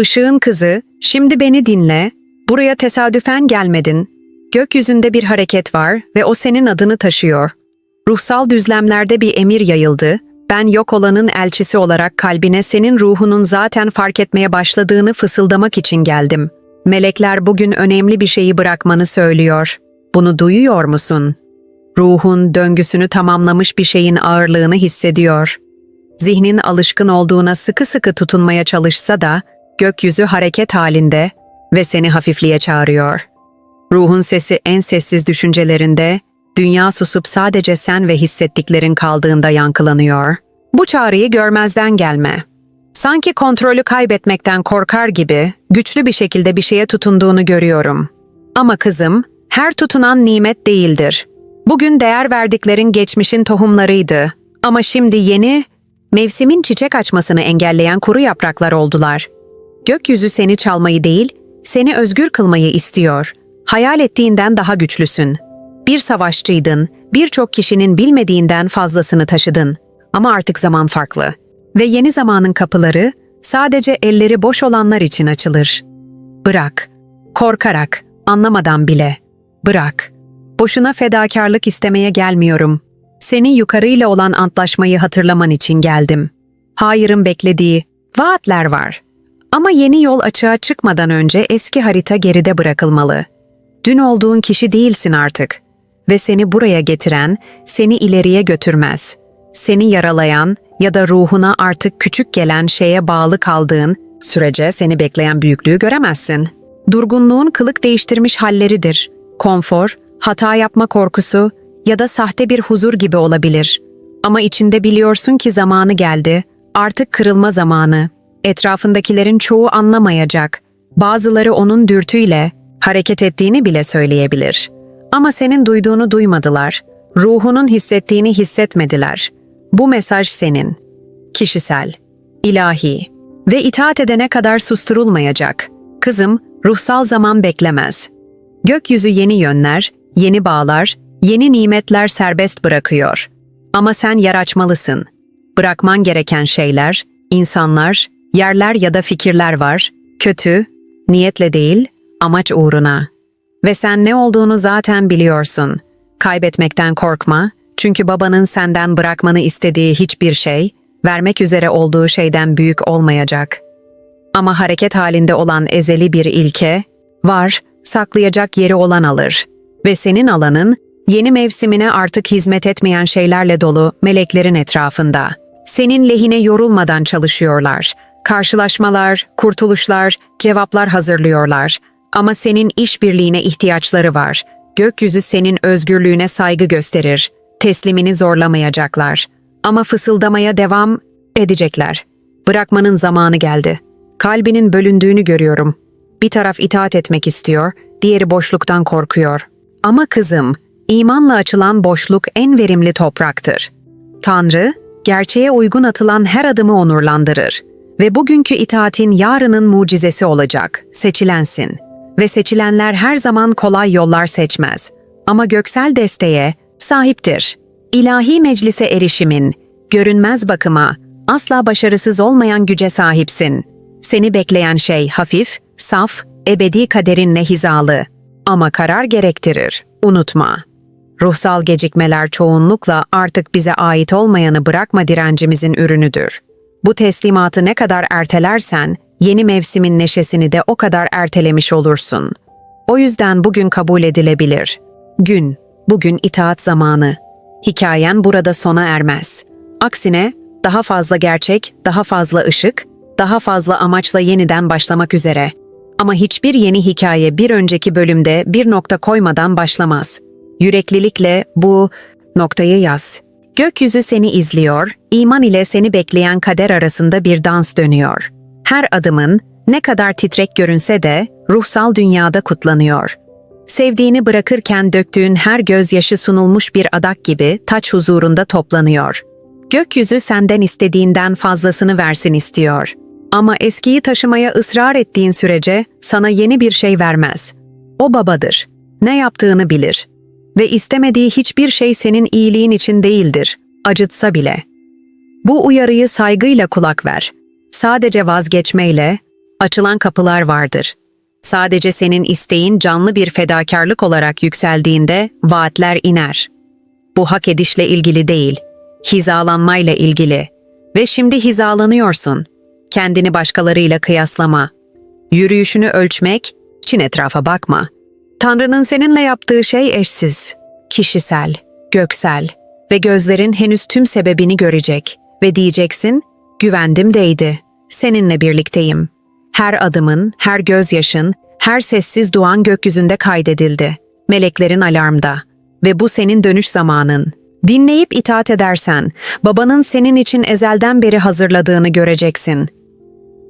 Işığın kızı, şimdi beni dinle. Buraya tesadüfen gelmedin. Gökyüzünde bir hareket var ve o senin adını taşıyor. Ruhsal düzlemlerde bir emir yayıldı. Ben yok olanın elçisi olarak kalbine senin ruhunun zaten fark etmeye başladığını fısıldamak için geldim. Melekler bugün önemli bir şeyi bırakmanı söylüyor. Bunu duyuyor musun? Ruhun döngüsünü tamamlamış bir şeyin ağırlığını hissediyor. Zihnin alışkın olduğuna sıkı sıkı tutunmaya çalışsa da gökyüzü hareket halinde ve seni hafifliğe çağırıyor. Ruhun sesi en sessiz düşüncelerinde, dünya susup sadece sen ve hissettiklerin kaldığında yankılanıyor. Bu çağrıyı görmezden gelme. Sanki kontrolü kaybetmekten korkar gibi güçlü bir şekilde bir şeye tutunduğunu görüyorum. Ama kızım, her tutunan nimet değildir. Bugün değer verdiklerin geçmişin tohumlarıydı. Ama şimdi yeni, mevsimin çiçek açmasını engelleyen kuru yapraklar oldular. Gökyüzü seni çalmayı değil, seni özgür kılmayı istiyor. Hayal ettiğinden daha güçlüsün. Bir savaşçıydın, birçok kişinin bilmediğinden fazlasını taşıdın. Ama artık zaman farklı. Ve yeni zamanın kapıları sadece elleri boş olanlar için açılır. Bırak. Korkarak, anlamadan bile. Bırak. Boşuna fedakarlık istemeye gelmiyorum. Seni yukarıyla olan antlaşmayı hatırlaman için geldim. Hayır'ın beklediği vaatler var. Ama yeni yol açığa çıkmadan önce eski harita geride bırakılmalı. Dün olduğun kişi değilsin artık. Ve seni buraya getiren, seni ileriye götürmez. Seni yaralayan ya da ruhuna artık küçük gelen şeye bağlı kaldığın sürece seni bekleyen büyüklüğü göremezsin. Durgunluğun kılık değiştirmiş halleridir. Konfor, hata yapma korkusu ya da sahte bir huzur gibi olabilir. Ama içinde biliyorsun ki zamanı geldi. Artık kırılma zamanı. Etrafındakilerin çoğu anlamayacak. Bazıları onun dürtüyle hareket ettiğini bile söyleyebilir. Ama senin duyduğunu duymadılar. Ruhunun hissettiğini hissetmediler. Bu mesaj senin. Kişisel, ilahi ve itaat edene kadar susturulmayacak. Kızım, ruhsal zaman beklemez. Gökyüzü yeni yönler, yeni bağlar, yeni nimetler serbest bırakıyor. Ama sen yer açmalısın. Bırakman gereken şeyler, insanlar, yerler ya da fikirler var. Kötü, niyetle değil, amaç uğruna. Ve sen ne olduğunu zaten biliyorsun. Kaybetmekten korkma, çünkü babanın senden bırakmanı istediği hiçbir şey, vermek üzere olduğu şeyden büyük olmayacak. Ama hareket halinde olan ezeli bir ilke, var, saklayacak yeri olan alır. Ve senin alanın, yeni mevsimine artık hizmet etmeyen şeylerle dolu meleklerin etrafında. Senin lehine yorulmadan çalışıyorlar. Karşılaşmalar, kurtuluşlar, cevaplar hazırlıyorlar. Ama senin işbirliğine ihtiyaçları var. Gökyüzü senin özgürlüğüne saygı gösterir. Teslimini zorlamayacaklar. Ama fısıldamaya devam edecekler. Bırakmanın zamanı geldi. Kalbinin bölündüğünü görüyorum. Bir taraf itaat etmek istiyor, diğeri boşluktan korkuyor. Ama kızım, imanla açılan boşluk en verimli topraktır. Tanrı, gerçeğe uygun atılan her adımı onurlandırır. Ve bugünkü itaatin yarının mucizesi olacak, seçilensin. Ve seçilenler her zaman kolay yollar seçmez. Ama göksel desteğe sahiptir. İlahi meclise erişimin, görünmez bakıma, asla başarısız olmayan güce sahipsin. Seni bekleyen şey hafif, saf, ebedi kaderinle hizalı. Ama karar gerektirir, unutma. Ruhsal gecikmeler çoğunlukla artık bize ait olmayanı bırakma direncimizin ürünüdür. Bu teslimatı ne kadar ertelersen, yeni mevsimin neşesini de o kadar ertelemiş olursun. O yüzden bugün kabul edilebilir. Gün, bugün itaat zamanı. Hikayen burada sona ermez. Aksine, daha fazla gerçek, daha fazla ışık, daha fazla amaçla yeniden başlamak üzere. Ama hiçbir yeni hikaye bir önceki bölümde bir nokta koymadan başlamaz. Yüreklilikle bu noktayı yaz. Gökyüzü seni izliyor, iman ile seni bekleyen kader arasında bir dans dönüyor. Her adımın, ne kadar titrek görünse de, ruhsal dünyada kutlanıyor. Sevdiğini bırakırken döktüğün her gözyaşı sunulmuş bir adak gibi taç huzurunda toplanıyor. Gökyüzü senden istediğinden fazlasını versin istiyor. Ama eskiyi taşımaya ısrar ettiğin sürece sana yeni bir şey vermez. O babadır. Ne yaptığını bilir. Ve istemediği hiçbir şey senin iyiliğin için değildir, acıtsa bile. Bu uyarıyı saygıyla kulak ver. Sadece vazgeçmeyle, açılan kapılar vardır. Sadece senin isteğin canlı bir fedakarlık olarak yükseldiğinde vaatler iner. Bu hak edişle ilgili değil, hizalanmayla ilgili. Ve şimdi hizalanıyorsun. Kendini başkalarıyla kıyaslama. Yürüyüşünü ölçmek, Çin etrafa bakma. Tanrı'nın seninle yaptığı şey eşsiz, kişisel, göksel ve gözlerin henüz tüm sebebini görecek ve diyeceksin, güvendim değdi, seninle birlikteyim. Her adımın, her gözyaşın, her sessiz duan gökyüzünde kaydedildi. Meleklerin alarmda. Ve bu senin dönüş zamanın. Dinleyip itaat edersen, babanın senin için ezelden beri hazırladığını göreceksin.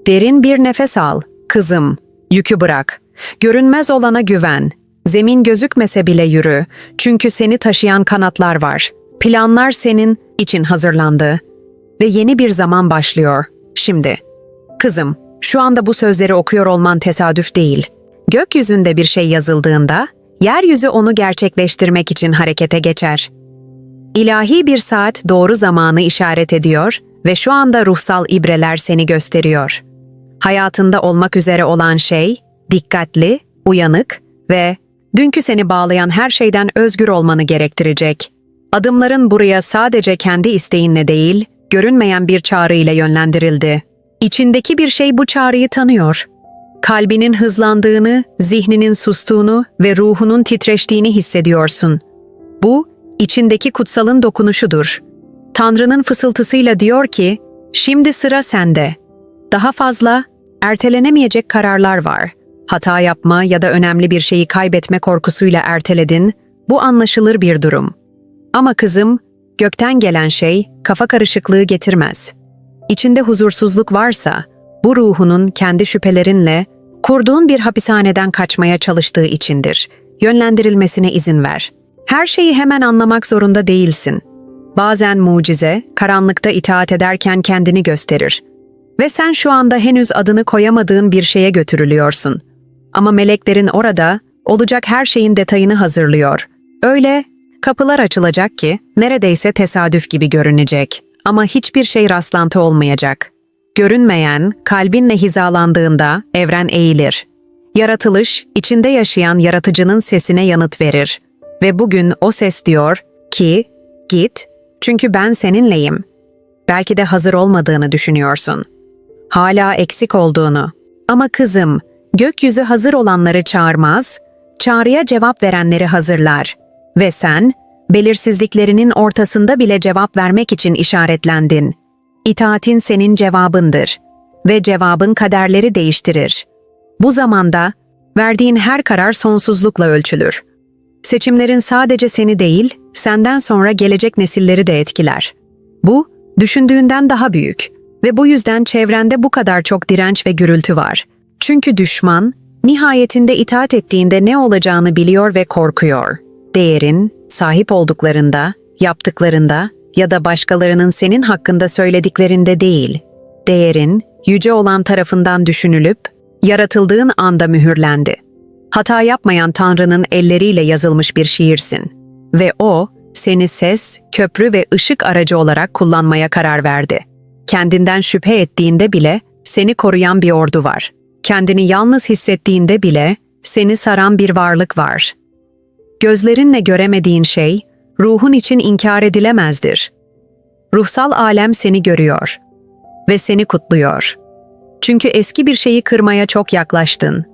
Derin bir nefes al, kızım. Yükü bırak. Görünmez olana güven. Zemin gözükmese bile yürü. Çünkü seni taşıyan kanatlar var. Planlar senin için hazırlandı. Ve yeni bir zaman başlıyor. Şimdi. Kızım, şu anda bu sözleri okuyor olman tesadüf değil. Gökyüzünde bir şey yazıldığında, yeryüzü onu gerçekleştirmek için harekete geçer. İlahi bir saat doğru zamanı işaret ediyor ve şu anda ruhsal ibreler seni gösteriyor. Hayatında olmak üzere olan şey, dikkatli, uyanık ve dünkü seni bağlayan her şeyden özgür olmanı gerektirecek. Adımların buraya sadece kendi isteğinle değil, görünmeyen bir çağrı ile yönlendirildi. İçindeki bir şey bu çağrıyı tanıyor. Kalbinin hızlandığını, zihninin sustuğunu ve ruhunun titreştiğini hissediyorsun. Bu, içindeki kutsalın dokunuşudur. Tanrı'nın fısıltısıyla diyor ki, şimdi sıra sende. Daha fazla, ertelenemeyecek kararlar var. Hata yapma ya da önemli bir şeyi kaybetme korkusuyla erteledin, bu anlaşılır bir durum. Ama kızım, gökten gelen şey kafa karışıklığı getirmez. İçinde huzursuzluk varsa, bu ruhunun kendi şüphelerinle kurduğun bir hapishaneden kaçmaya çalıştığı içindir. Yönlendirilmesine izin ver. Her şeyi hemen anlamak zorunda değilsin. Bazen mucize, karanlıkta itaat ederken kendini gösterir. Ve sen şu anda henüz adını koyamadığın bir şeye götürülüyorsun. Ama meleklerin orada, olacak her şeyin detayını hazırlıyor. Öyle, kapılar açılacak ki, neredeyse tesadüf gibi görünecek. Ama hiçbir şey rastlantı olmayacak. Görünmeyen, kalbinle hizalandığında evren eğilir. Yaratılış, içinde yaşayan yaratıcının sesine yanıt verir. Ve bugün o ses diyor ki, git, çünkü ben seninleyim. Belki de hazır olmadığını düşünüyorsun. Hala eksik olduğunu. Ama kızım, gökyüzü hazır olanları çağırmaz, çağrıya cevap verenleri hazırlar. Ve sen, belirsizliklerinin ortasında bile cevap vermek için işaretlendin. İtaatin senin cevabındır ve cevabın kaderleri değiştirir. Bu zamanda verdiğin her karar sonsuzlukla ölçülür. Seçimlerin sadece seni değil, senden sonra gelecek nesilleri de etkiler. Bu, düşündüğünden daha büyük ve bu yüzden çevrende bu kadar çok direnç ve gürültü var. Çünkü düşman, nihayetinde itaat ettiğinde ne olacağını biliyor ve korkuyor. Değerin, sahip olduklarında, yaptıklarında ya da başkalarının senin hakkında söylediklerinde değil, değerin, yüce olan tarafından düşünülüp, yaratıldığın anda mühürlendi. Hata yapmayan Tanrı'nın elleriyle yazılmış bir şiirsin. Ve O, seni ses, köprü ve ışık aracı olarak kullanmaya karar verdi. Kendinden şüphe ettiğinde bile seni koruyan bir ordu var. Kendini yalnız hissettiğinde bile seni saran bir varlık var. Gözlerinle göremediğin şey, ruhun için inkar edilemezdir. Ruhsal alem seni görüyor ve seni kutluyor. Çünkü eski bir şeyi kırmaya çok yaklaştın.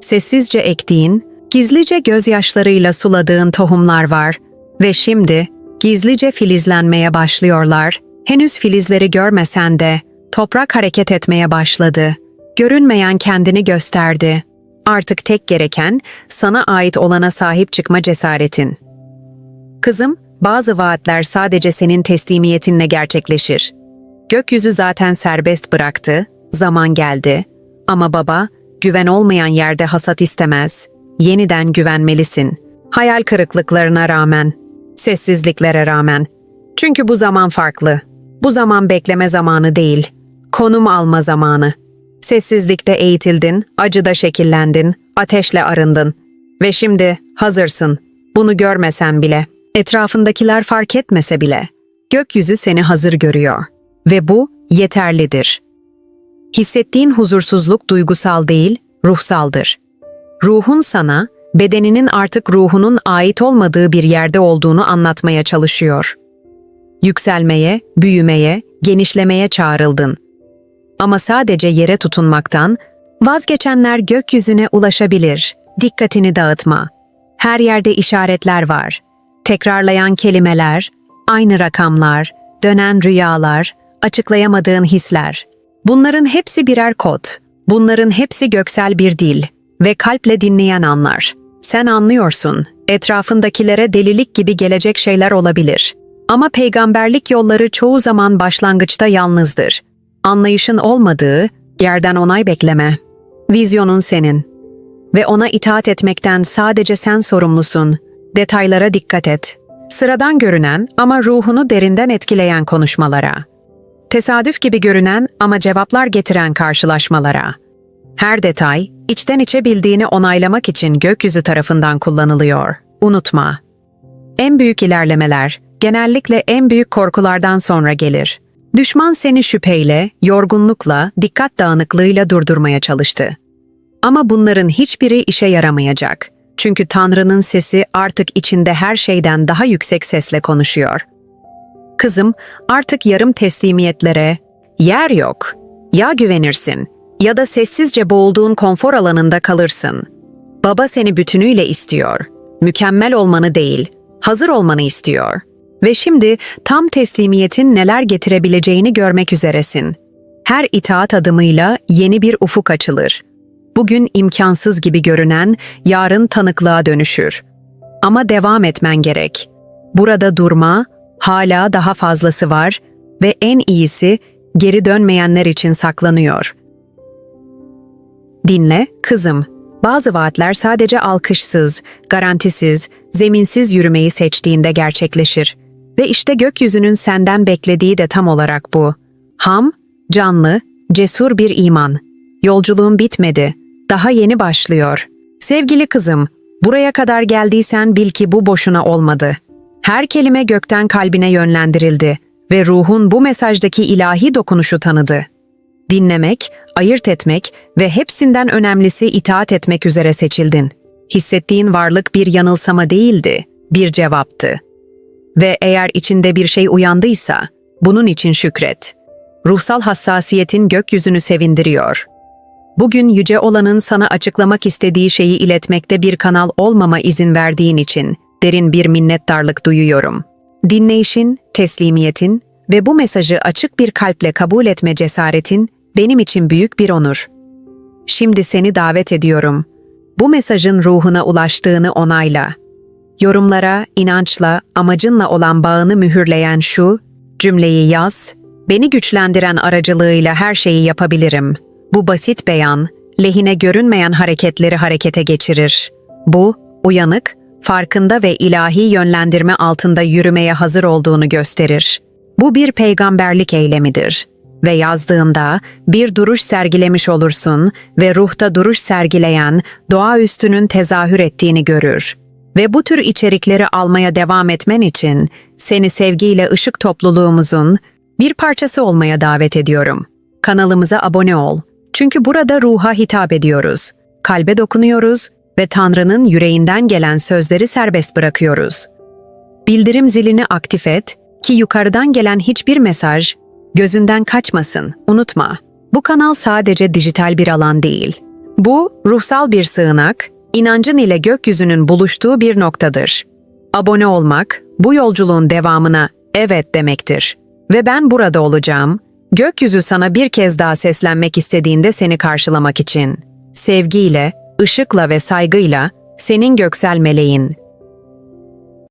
Sessizce ektiğin, gizlice gözyaşlarıyla suladığın tohumlar var ve şimdi gizlice filizlenmeye başlıyorlar. Henüz filizleri görmesen de toprak hareket etmeye başladı. Görünmeyen kendini gösterdi. Artık tek gereken sana ait olana sahip çıkma cesaretin. Kızım, bazı vaatler sadece senin teslimiyetinle gerçekleşir. Gökyüzü zaten serbest bıraktı, zaman geldi. Ama baba, güven olmayan yerde hasat istemez. Yeniden güvenmelisin. Hayal kırıklıklarına rağmen, sessizliklere rağmen. Çünkü bu zaman farklı. Bu zaman bekleme zamanı değil, konum alma zamanı. Sessizlikte eğitildin, acıda şekillendin, ateşle arındın. Ve şimdi hazırsın. Bunu görmesen bile. Etrafındakiler fark etmese bile gökyüzü seni hazır görüyor ve bu yeterlidir. Hissettiğin huzursuzluk duygusal değil, ruhsaldır. Ruhun sana, bedeninin artık ruhunun ait olmadığı bir yerde olduğunu anlatmaya çalışıyor. Yükselmeye, büyümeye, genişlemeye çağrıldın. Ama sadece yere tutunmaktan, vazgeçenler gökyüzüne ulaşabilir. Dikkatini dağıtma. Her yerde işaretler var. Tekrarlayan kelimeler, aynı rakamlar, dönen rüyalar, açıklayamadığın hisler. Bunların hepsi birer kod. Bunların hepsi göksel bir dil ve kalple dinleyen anlar. Sen anlıyorsun. Etrafındakilere delilik gibi gelecek şeyler olabilir. Ama peygamberlik yolları çoğu zaman başlangıçta yalnızdır. Anlayışın olmadığı, yerden onay bekleme. Vizyonun senin. Ve ona itaat etmekten sadece sen sorumlusun. Detaylara dikkat et. Sıradan görünen ama ruhunu derinden etkileyen konuşmalara. Tesadüf gibi görünen ama cevaplar getiren karşılaşmalara. Her detay, içten içe bildiğini onaylamak için gökyüzü tarafından kullanılıyor. Unutma. En büyük ilerlemeler, genellikle en büyük korkulardan sonra gelir. Düşman seni şüpheyle, yorgunlukla, dikkat dağınıklığıyla durdurmaya çalıştı. Ama bunların hiçbiri işe yaramayacak. Çünkü Tanrı'nın sesi artık içinde her şeyden daha yüksek sesle konuşuyor. Kızım, artık yarım teslimiyetlere yer yok. Ya güvenirsin ya da sessizce boğulduğun konfor alanında kalırsın. Baba seni bütünüyle istiyor. Mükemmel olmanı değil, hazır olmanı istiyor. Ve şimdi tam teslimiyetin neler getirebileceğini görmek üzeresin. Her itaat adımıyla yeni bir ufuk açılır. Bugün imkansız gibi görünen yarın tanıklığa dönüşür. Ama devam etmen gerek. Burada durma, hala daha fazlası var ve en iyisi geri dönmeyenler için saklanıyor. Dinle, kızım. Bazı vaatler sadece alkışsız, garantisiz, zeminsiz yürümeyi seçtiğinde gerçekleşir. Ve işte gökyüzünün senden beklediği de tam olarak bu. Ham, canlı, cesur bir iman. Yolculuğun bitmedi. Daha yeni başlıyor. Sevgili kızım, buraya kadar geldiysen bil ki bu boşuna olmadı. Her kelime gökten kalbine yönlendirildi ve ruhun bu mesajdaki ilahi dokunuşu tanıdı. Dinlemek, ayırt etmek ve hepsinden önemlisi itaat etmek üzere seçildin. Hissettiğin varlık bir yanılsama değildi, bir cevaptı. Ve eğer içinde bir şey uyandıysa, bunun için şükret. Ruhsal hassasiyetin gökyüzünü sevindiriyor. Bugün yüce olanın sana açıklamak istediği şeyi iletmekte bir kanal olmama izin verdiğin için derin bir minnettarlık duyuyorum. Dinleyişin, teslimiyetin ve bu mesajı açık bir kalple kabul etme cesaretin benim için büyük bir onur. Şimdi seni davet ediyorum. Bu mesajın ruhuna ulaştığını onayla. Yorumlara, inançla, amacınla olan bağını mühürleyen şu cümleyi yaz, beni güçlendiren aracılığıyla her şeyi yapabilirim. Bu basit beyan, lehine görünmeyen hareketleri harekete geçirir. Bu, uyanık, farkında ve ilahi yönlendirme altında yürümeye hazır olduğunu gösterir. Bu bir peygamberlik eylemidir ve yazdığında bir duruş sergilemiş olursun ve ruhta duruş sergileyen doğaüstünün tezahür ettiğini görür. Ve bu tür içerikleri almaya devam etmen için seni sevgiyle ışık topluluğumuzun bir parçası olmaya davet ediyorum. Kanalımıza abone ol. Çünkü burada ruha hitap ediyoruz. Kalbe dokunuyoruz ve Tanrı'nın yüreğinden gelen sözleri serbest bırakıyoruz. Bildirim zilini aktif et ki yukarıdan gelen hiçbir mesaj gözünden kaçmasın. Unutma, bu kanal sadece dijital bir alan değil. Bu, ruhsal bir sığınak, inancın ile gökyüzünün buluştuğu bir noktadır. Abone olmak, bu yolculuğun devamına evet demektir. Ve ben burada olacağım, gökyüzü sana bir kez daha seslenmek istediğinde seni karşılamak için. Sevgiyle, ışıkla ve saygıyla, senin göksel meleğin